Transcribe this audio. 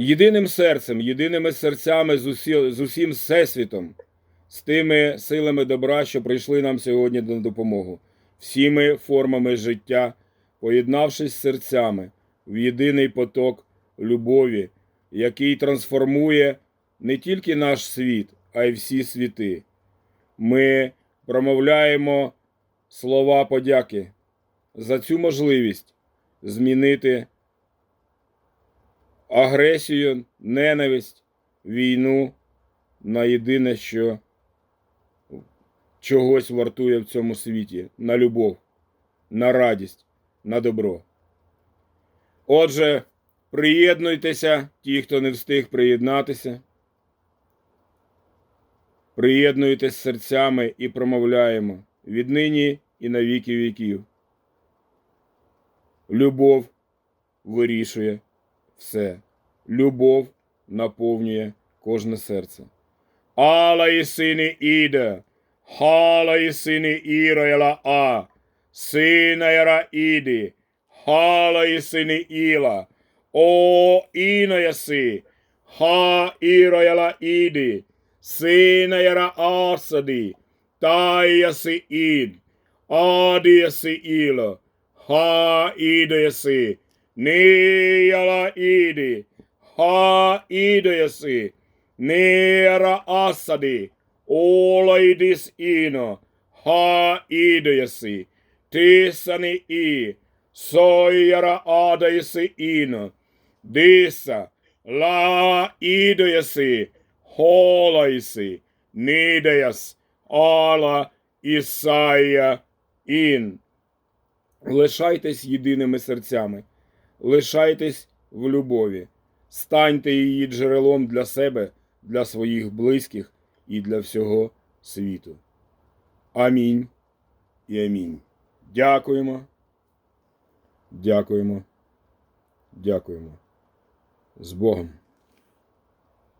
єдиним серцем, єдиними серцями з, усі, з усім всесвітом, з тими силами добра, що прийшли нам сьогодні на допомогу, всіми формами життя, поєднавшись серцями в єдиний поток любові, який трансформує не тільки наш світ, а й всі світи. Ми промовляємо слова подяки за цю можливість змінити агресію, ненависть, війну на єдине, що чогось вартує в цьому світі на любов, на радість, на добро. Отже, приєднуйтеся, ті, хто не встиг приєднатися. Приєднуйтесь серцями і промовляємо віднині і на віки віків. Любов вирішує все. Любов наповнює кожне серце. Алла і сини іде, хала і сини ірояла а, сина яра іди, хала і сини іла, о іно яси, ха ірояла іди, сина яра асади, та яси ід, ади яси іло, ха іде яси, Niyala idi, ha idesi, nera asadi, olaidis ino, ha idesi, tisani i, soyara adaisi ino, disa, la idesi, holaisi, nideas, ala Ісая ін. Лишайтесь єдиними серцями. Лишайтесь в любові, станьте її джерелом для себе, для своїх близьких і для всього світу. Амінь і амінь. Дякуємо. Дякуємо. Дякуємо. З Богом.